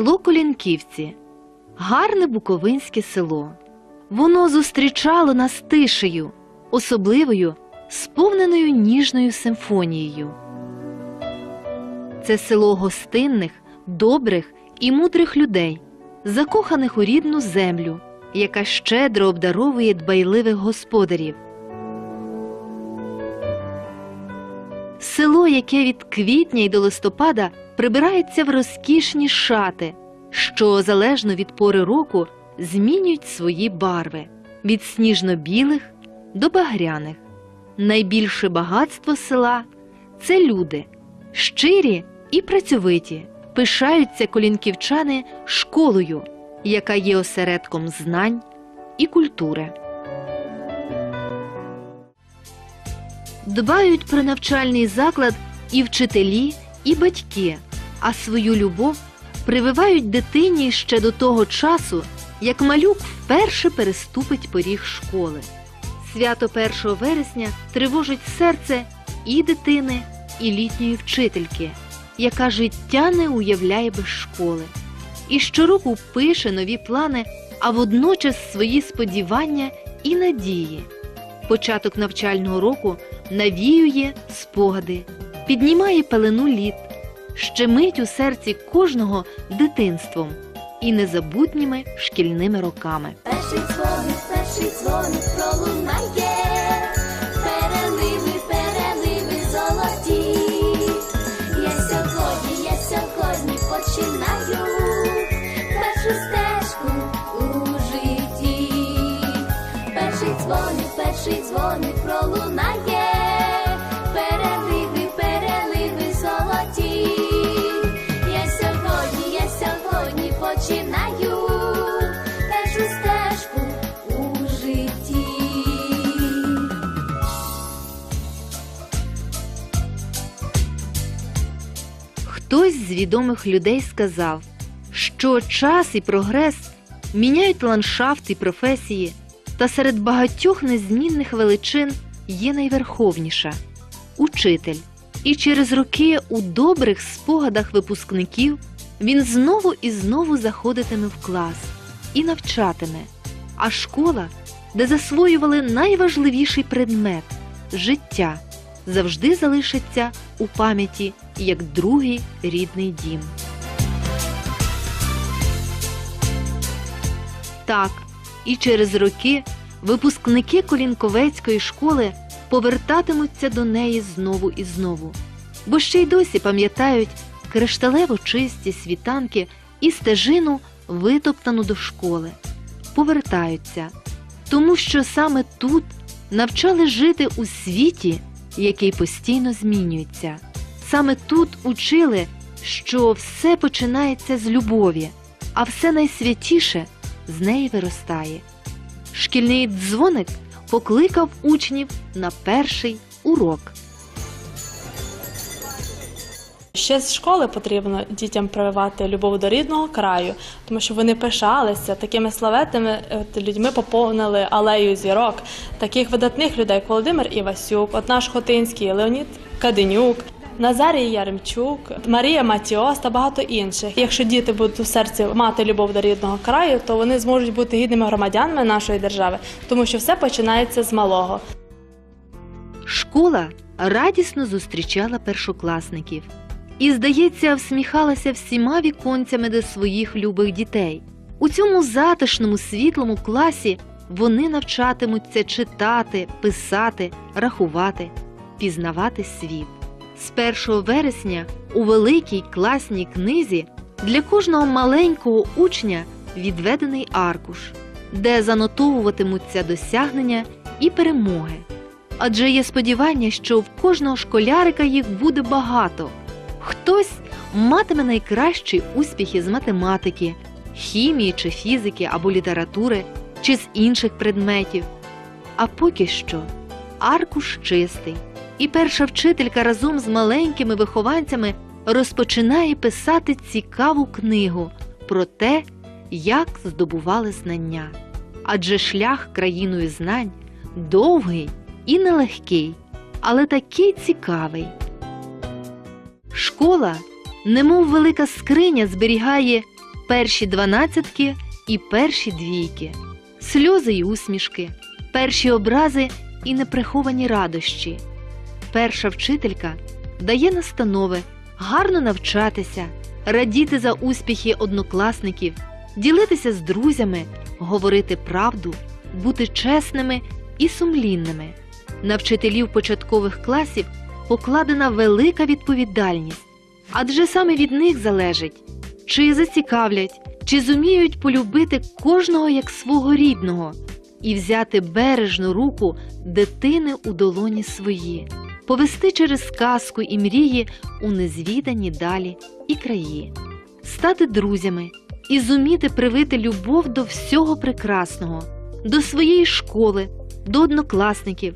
Село Колінківці гарне буковинське село. Воно зустрічало нас тишею, особливою, сповненою ніжною симфонією. Це село гостинних, добрих і мудрих людей, закоханих у рідну землю, яка щедро обдаровує дбайливих господарів. Село, яке від квітня й до листопада прибирається в розкішні шати, що залежно від пори року змінюють свої барви від сніжно-білих до багряних. Найбільше багатство села це люди, щирі і працьовиті, пишаються колінківчани школою, яка є осередком знань і культури. Дбають про навчальний заклад і вчителі, і батьки, а свою любов прививають дитині ще до того часу, як малюк вперше переступить поріг школи. Свято 1 вересня тривожить серце і дитини, і літньої вчительки, яка життя не уявляє без школи. І щороку пише нові плани, а водночас свої сподівання і надії. Початок навчального року навіює спогади, піднімає пелену літ, щемить у серці кожного дитинством і незабутніми шкільними роками. Перший дзвоник, перший дзвоник пролунає, відомих людей сказав, що час і прогрес міняють ландшафт і професії, та серед багатьох незмінних величин є найверховніша учитель. І через роки у добрих спогадах випускників він знову і знову заходитиме в клас і навчатиме. А школа, де засвоювали найважливіший предмет життя, завжди залишиться у пам'яті як другий рідний дім. Так, і через роки випускники Колінковецької школи повертатимуться до неї знову і знову, бо ще й досі пам'ятають кришталево чисті світанки і стежину, витоптану до школи. Повертаються, тому що саме тут навчали жити у світі, який постійно змінюється. Саме тут учили, що все починається з любові, а все найсвятіше з неї виростає. Шкільний дзвоник покликав учнів на перший урок. Ще з школи потрібно дітям прививати любов до рідного краю, тому що вони пишалися такими славетними людьми, поповнили алею зірок, таких видатних людей, як Володимир Івасюк, от наш Хотинський, Леонід Каденюк. Назарій Яремчук, Марія Матіос та багато інших. Якщо діти будуть у серці мати любов до рідного краю, то вони зможуть бути гідними громадянами нашої держави, тому що все починається з малого. Школа радісно зустрічала першокласників і, здається, всміхалася всіма віконцями до своїх любих дітей. У цьому затишному світлому класі вони навчатимуться читати, писати, рахувати, пізнавати світ. З 1 вересня у великій класній книзі для кожного маленького учня відведений аркуш, де занотовуватимуться досягнення і перемоги. Адже є сподівання, що в кожного школярика їх буде багато. Хтось матиме найкращі успіхи з математики, хімії чи фізики або літератури, чи з інших предметів. А поки що аркуш чистий, і перша вчителька разом з маленькими вихованцями розпочинає писати цікаву книгу про те, як здобували знання. Адже шлях країною знань довгий і нелегкий, але такий цікавий. Школа, немов велика скриня, зберігає перші дванадцятки і перші двійки, сльози й усмішки, перші образи і неприховані радощі. Перша вчителька дає настанови гарно навчатися, радіти за успіхи однокласників, ділитися з друзями, говорити правду, бути чесними і сумлінними. На вчителів початкових класів покладена велика відповідальність, адже саме від них залежить, чи зацікавлять, чи зуміють полюбити кожного як свого рідного і взяти бережну руку дитини у долоні свої, повести через сказку і мрії у незвідані далі і краї, стати друзями і зуміти привити любов до всього прекрасного, до своєї школи, до однокласників.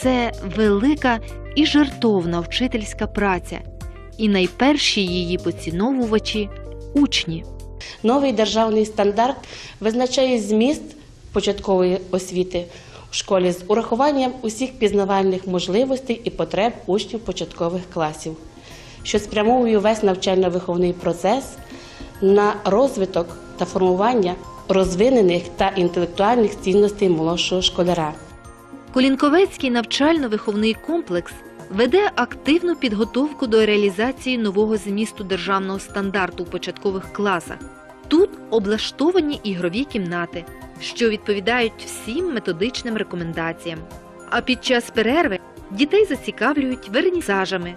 Це велика і жертовна вчительська праця, і найперші її поціновувачі учні. Новий державний стандарт визначає зміст початкової освіти у школі з урахуванням усіх пізнавальних можливостей і потреб учнів початкових класів, що спрямовує весь навчально-виховний процес на розвиток та формування розвинених та інтелектуальних цінностей молодшого школяра. Колінковецький навчально-виховний комплекс веде активну підготовку до реалізації нового змісту державного стандарту у початкових класах. Тут облаштовані ігрові кімнати, що відповідають всім методичним рекомендаціям. А під час перерви дітей зацікавлюють вернісажами.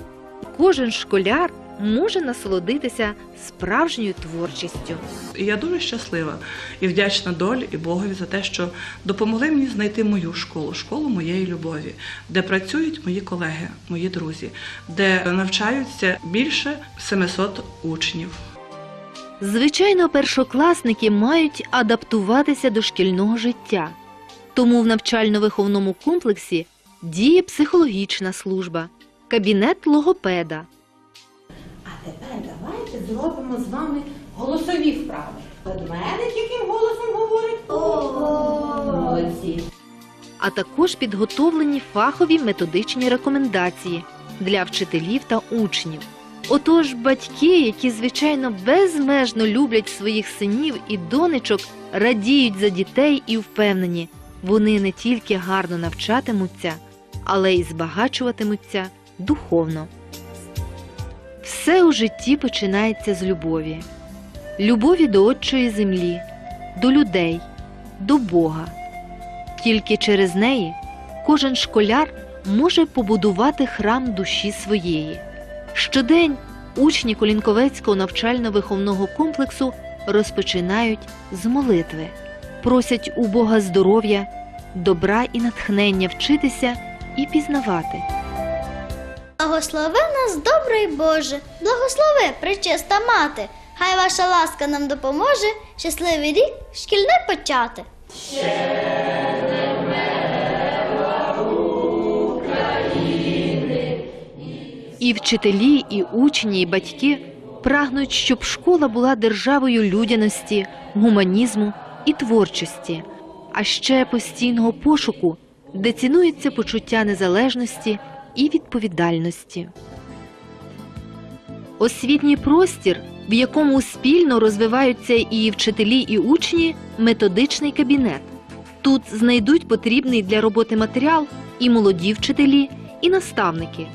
Кожен школяр може насолодитися справжньою творчістю. Я дуже щаслива і вдячна долі і Богові за те, що допомогли мені знайти мою школу, школу моєї любові, де працюють мої колеги, мої друзі, де навчаються більше 700 учнів. Звичайно, першокласники мають адаптуватися до шкільного життя, тому в навчально-виховному комплексі діє психологічна служба, кабінет логопеда. З вами голосові вправи. Ведмедик яким голосом говорить? Ого! Молодці. а також підготовлені фахові методичні рекомендації для вчителів та учнів. Отож, батьки, які звичайно безмежно люблять своїх синів і донечок, радіють за дітей і впевнені, вони не тільки гарно навчатимуться, але й збагачуватимуться духовно. Все у житті починається з любові, любові до отчої землі, до людей, до Бога. Тільки через неї кожен школяр може побудувати храм душі своєї. Щодень учні Колінковецького навчально-виховного комплексу розпочинають з молитви, просять у Бога здоров'я, добра і натхнення вчитися і пізнавати. Благослови нас, добрий Боже, благослови, пречиста мати. Хай ваша ласка нам допоможе щасливий рік шкільне почати. І вчителі, і учні, і батьки прагнуть, щоб школа була державою людяності, гуманізму і творчості, а ще постійного пошуку, де цінується почуття незалежності і відповідальності. Освітній простір, в якому спільно розвиваються і вчителі, і учні, методичний кабінет. Тут знайдуть потрібний для роботи матеріал і молоді вчителі, і наставники.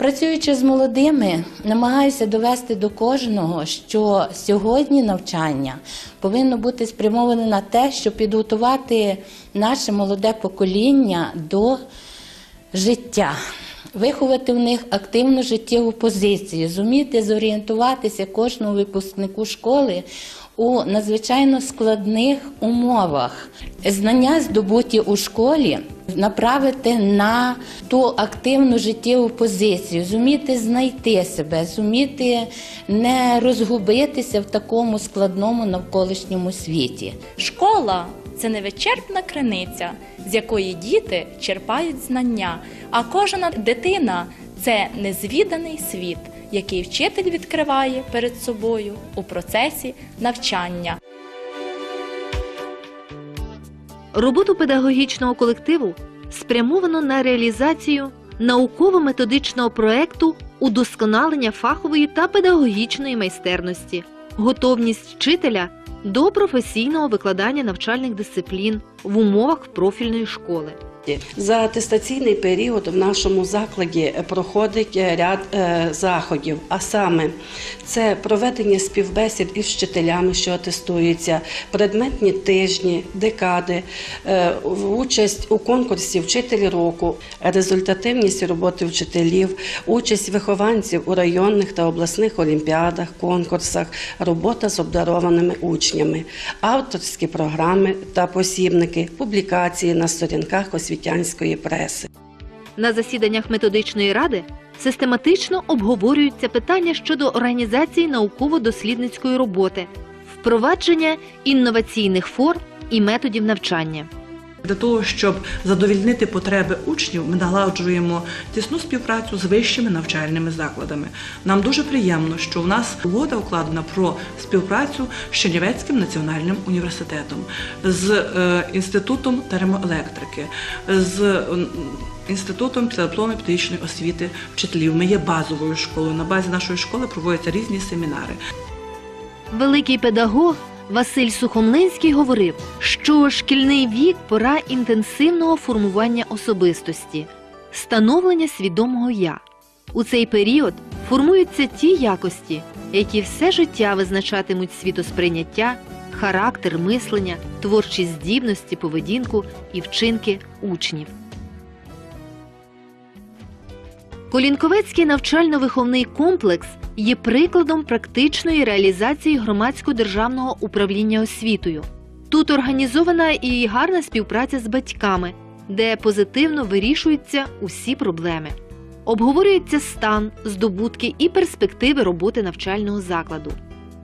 Працюючи з молодими, намагаюся довести до кожного, що сьогодні навчання повинно бути спрямоване на те, щоб підготувати наше молоде покоління до життя, виховати в них активну життєву позицію, зуміти зорієнтуватися кожному випускнику школи у надзвичайно складних умовах. Знання, здобуті у школі, направити на ту активну життєву позицію, зуміти знайти себе, зуміти не розгубитися в такому складному навколишньому світі. Школа це невичерпна криниця, з якої діти черпають знання, а кожна дитина це незвіданий світ, який вчитель відкриває перед собою у процесі навчання. Роботу педагогічного колективу спрямовано на реалізацію науково-методичного проекту удосконалення фахової та педагогічної майстерності, готовність вчителя до професійного викладання навчальних дисциплін в умовах профільної школи. За атестаційний період в нашому закладі проходить ряд е, заходів, а саме це проведення співбесід із вчителями, що атестуються, предметні тижні, декади, е, участь у конкурсі Вчителі року, результативність роботи вчителів, участь вихованців у районних та обласних олімпіадах, конкурсах, робота з обдарованими учнями, авторські програми та посібники, публікації на сторінках освітянської преси. На засіданнях методичної ради систематично обговорюються питання щодо організації науково-дослідницької роботи, впровадження інноваційних форм і методів навчання. Для того, щоб задовільнити потреби учнів, ми налагоджуємо тісну співпрацю з вищими навчальними закладами. Нам дуже приємно, що в нас угода укладена про співпрацю з Чернівецьким національним університетом, з е, інститутом термоелектрики, з м, інститутом дипломно-педагогічної освіти вчителів. Ми є базовою школою. На базі нашої школи проводяться різні семінари. Великий педагог Василь Сухомлинський говорив, що шкільний вік пора інтенсивного формування особистості, становлення свідомого я. У цей період формуються ті якості, які все життя визначатимуть світосприйняття, характер мислення, творчі здібності, поведінку і вчинки учнів. Колінковецький навчально-виховний комплекс є прикладом практичної реалізації громадсько-державного управління освітою. Тут організована і гарна співпраця з батьками, де позитивно вирішуються усі проблеми. Обговорюється стан, здобутки і перспективи роботи навчального закладу.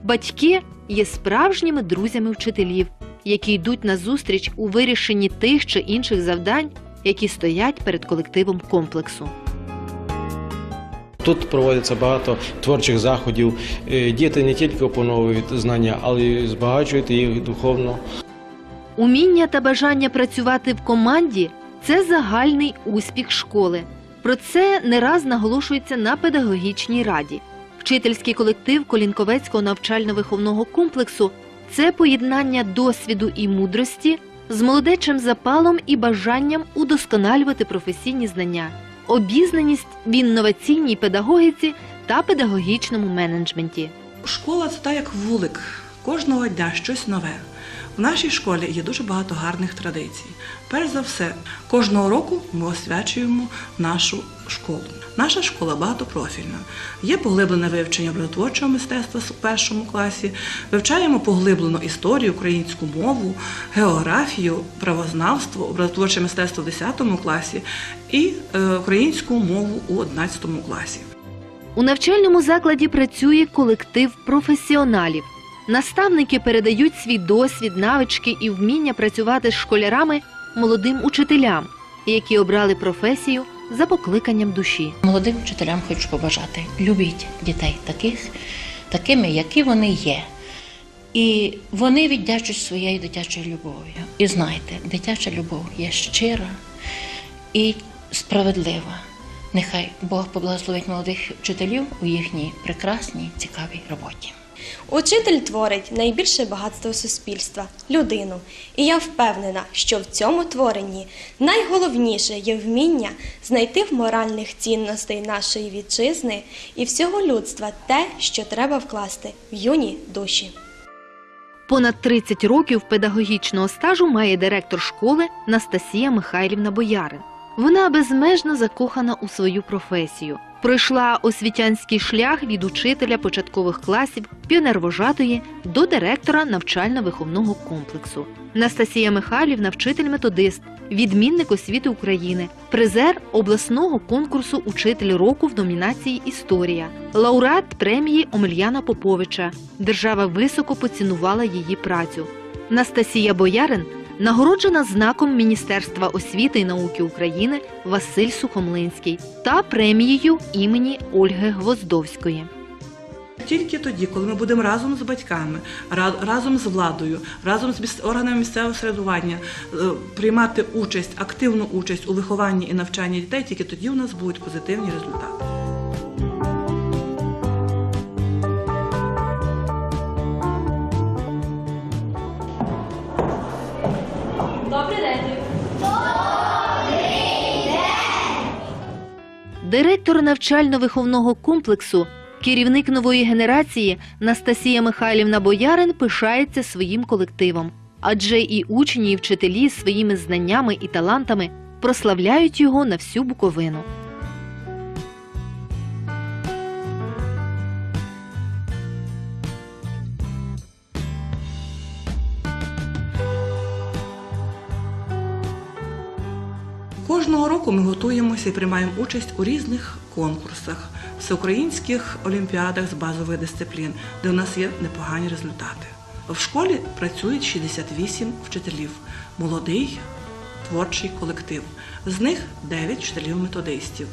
Батьки є справжніми друзями вчителів, які йдуть на зустріч у вирішенні тих чи інших завдань, які стоять перед колективом комплексу. Тут проводиться багато творчих заходів. Е, Діти не тільки опановують знання, але й збагачують їх духовно. Уміння та бажання працювати в команді це загальний успіх школи. Про це не раз наголошується на педагогічній раді. Вчительський колектив Колінковецького навчально-виховного комплексу це поєднання досвіду і мудрості з молодечим запалом і бажанням удосконалювати професійні знання, обізнаність в інноваційній педагогіці та педагогічному менеджменті. Школа це так як вулик. Кожного дня щось нове. В нашій школі є дуже багато гарних традицій. Перш за все, кожного року ми освячуємо нашу школу. Наша школа багатопрофільна. Є поглиблене вивчення образотворчого мистецтва в першому класі, вивчаємо поглиблено історію, українську мову, географію, правознавство, образотворче мистецтво в 10 класі і е, українську мову у 11 класі. У навчальному закладі працює колектив професіоналів. Наставники передають свій досвід, навички і вміння працювати з школярами молодим учителям, які обрали професію за покликанням душі. Молодим вчителям хочу побажати: любіть дітей таких, такими, які вони є. І вони віддячують своєю дитячою любов'ю. І знайте, дитяча любов є щира і справедлива. Нехай Бог поблагословить молодих вчителів у їхній прекрасній, цікавій роботі. Учитель творить найбільше багатство суспільства людину. І я впевнена, що в цьому творенні найголовніше є вміння знайти в моральних цінностей нашої вітчизни і всього людства те, що треба вкласти в юні душі. Понад 30 років педагогічного стажу має директор школи Настасія Михайлівна Боярин. Вона безмежно закохана у свою професію. Пройшла освітянський шлях від учителя початкових класів, піонервожатої до директора навчально-виховного комплексу. Настасія Михайлівна вчитель-методист, відмінник освіти України, призер обласного конкурсу Учитель року в номінації Історія, лауреат премії Омельяна Поповича. Держава високо поцінувала її працю. Настасія Боярин нагороджена знаком Міністерства освіти і науки України Василь Сухомлинський та премією імені Ольги Гвоздовської. Тільки тоді, коли ми будемо разом з батьками, разом з владою, разом з органами місцевого самоврядування е, приймати участь, активну участь у вихованні і навчанні дітей, тільки тоді у нас будуть позитивні результати. Директор навчально-виховного комплексу, керівник нової генерації Настасія Михайлівна Боярин пишається своїм колективом, адже і учні, і вчителі своїми знаннями і талантами прославляють його на всю Буковину. Кожного року ми готуємося і приймаємо участь у різних конкурсах, всеукраїнських олімпіадах з базових дисциплін, де у нас є непогані результати. В школі працюють 68 вчителів, молодий творчий колектив. З них 9 вчителів-методистів,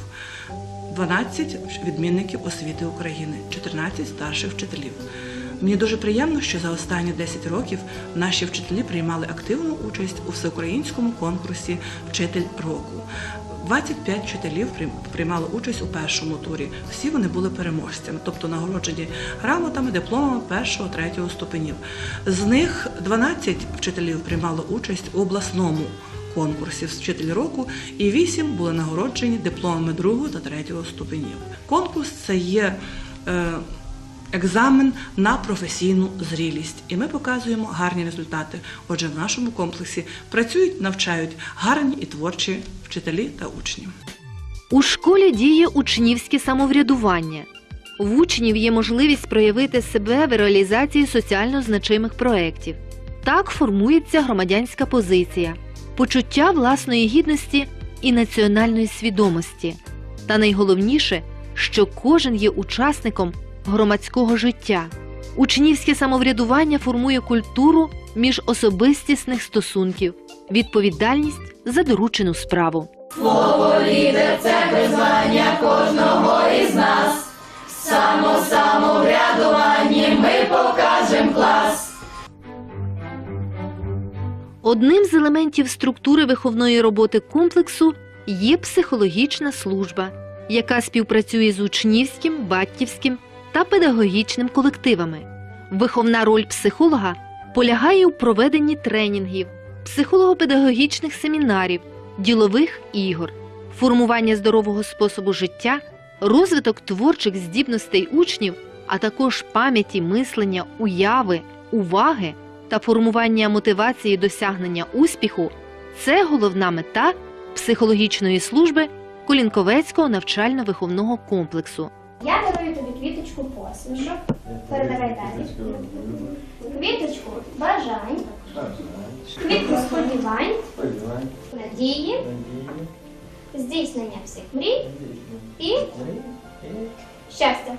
12 відмінників освіти України, 14 старших вчителів. Мені дуже приємно, що за останні 10 років наші вчителі приймали активну участь у всеукраїнському конкурсі Вчитель року. 25 вчителів приймали участь у першому турі. Всі вони були переможцями, тобто нагороджені грамотами, дипломами першого, третього ступенів. З них 12 вчителів приймали участь у обласному конкурсі «Вчитель року» і 8 були нагороджені дипломами другого та третього ступенів. Конкурс це є. Е, екзамен на професійну зрілість. І ми показуємо гарні результати. Отже, в нашому комплексі працюють, навчають гарні і творчі вчителі та учні. У школі діє учнівське самоврядування. В учнів є можливість проявити себе в реалізації соціально значимих проєктів. Так формується громадянська позиція, почуття власної гідності і національної свідомості. Та найголовніше, що кожен є учасником громадського життя. Учнівське самоврядування формує культуру міжособистісних стосунків, відповідальність за доручену справу. Це визнання кожного із нас. Саме самоврядування ми покажемо вас. Одним з елементів структури виховної роботи комплексу є психологічна служба, яка співпрацює з учнівським, батьківським та педагогічним колективами. Виховна роль психолога полягає у проведенні тренінгів, психолого-педагогічних семінарів, ділових ігор, формування здорового способу життя, розвиток творчих здібностей учнів, а також пам'яті, мислення, уяви, уваги та формування мотивації досягнення успіху це головна мета психологічної служби Колінковецького навчально-виховного комплексу. Я дарую тобі квіточку посмішок. Передавай далі. Квіточку бажань. Квітку сподівань. Надії. Здійснення всіх мрій. І щастя.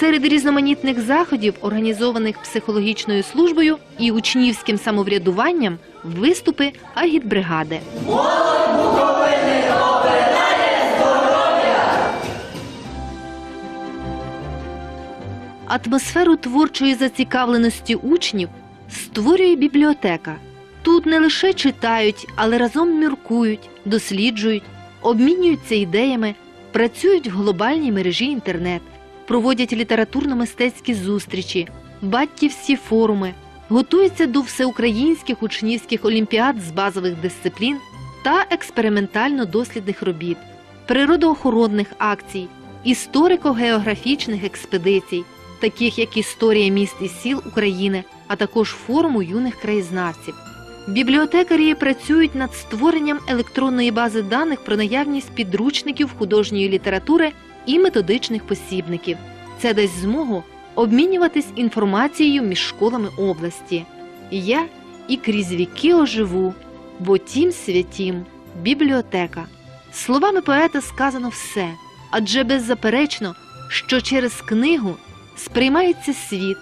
Серед різноманітних заходів, організованих психологічною службою і учнівським самоврядуванням, виступи агітбригади. Атмосферу творчої зацікавленості учнів створює бібліотека. Тут не лише читають, але разом міркують, досліджують, обмінюються ідеями, працюють в глобальній мережі інтернет, проводять літературно-мистецькі зустрічі, батьківські форуми, готуються до всеукраїнських учнівських олімпіад з базових дисциплін та експериментально-дослідних робіт, природоохоронних акцій, історико-географічних експедицій, таких як історія міст і сіл України, а також форуму юних краєзнавців. Бібліотекарі працюють над створенням електронної бази даних про наявність підручників художньої літератури і методичних посібників. Це дасть змогу обмінюватись інформацією між школами області. Я і крізь віки оживу, бо тім святім бібліотека. Словами поета сказано все, адже беззаперечно, що через книгу сприймається світ,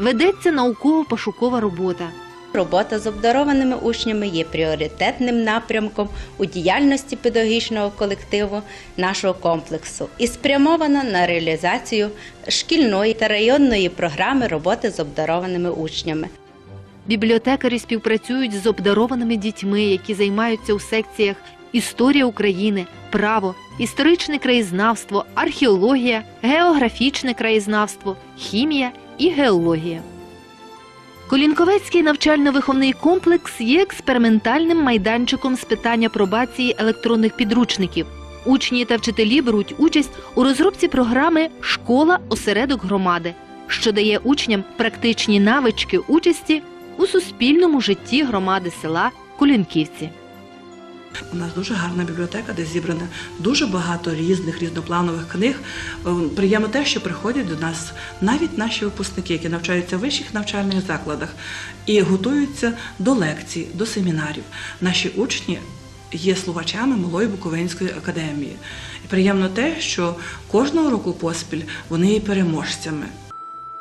ведеться науково-пошукова робота. Робота з обдарованими учнями є пріоритетним напрямком у діяльності педагогічного колективу нашого комплексу і спрямована на реалізацію шкільної та районної програми роботи з обдарованими учнями. Бібліотекарі співпрацюють з обдарованими дітьми, які займаються у секціях Історія України, право, історичне краєзнавство, археологія, географічне краєзнавство, хімія і геологія. Колінковецький навчально-виховний комплекс є експериментальним майданчиком з питання пробації електронних підручників. Учні та вчителі беруть участь у розробці програми Школа осередок громади, що дає учням практичні навички участі у суспільному житті громади села Колінківці. У нас дуже гарна бібліотека, де зібрано дуже багато різних різнопланових книг. Е, Приємно те, що приходять до нас навіть наші випускники, які навчаються в вищих навчальних закладах і готуються до лекцій, до семінарів. Наші учні є слухачами Малої Буковинської академії. І приємно те, що кожного року поспіль вони є переможцями.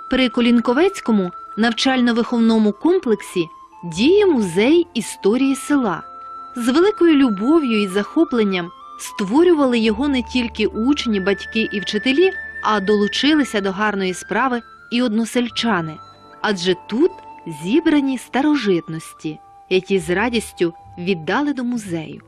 При Колінковецькому навчально-виховному комплексі діє музей історії села. З великою любов'ю і захопленням створювали його не тільки учні, батьки і вчителі, а долучилися до гарної справи і односельчани. Адже тут зібрані старожитності, які з радістю віддали до музею.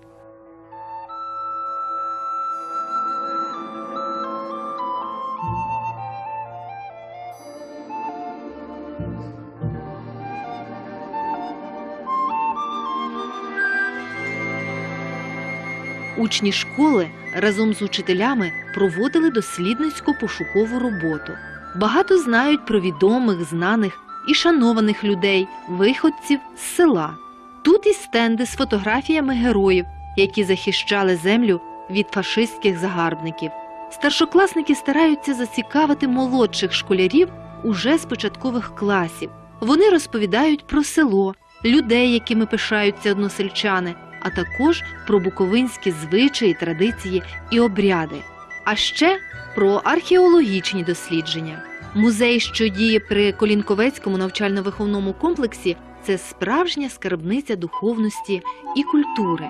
Учні школи разом з учителями проводили дослідницьку пошукову роботу. Багато знають про відомих, знаних і шанованих людей, виходців з села. Тут і стенди з фотографіями героїв, які захищали землю від фашистських загарбників. Старшокласники стараються зацікавити молодших школярів уже з початкових класів. Вони розповідають про село, людей, якими пишаються односельчани, а також про буковинські звичаї, традиції і обряди, а ще про археологічні дослідження. Музей, що діє при Колінковецькому навчально-виховному комплексі, це справжня скарбниця духовності і культури.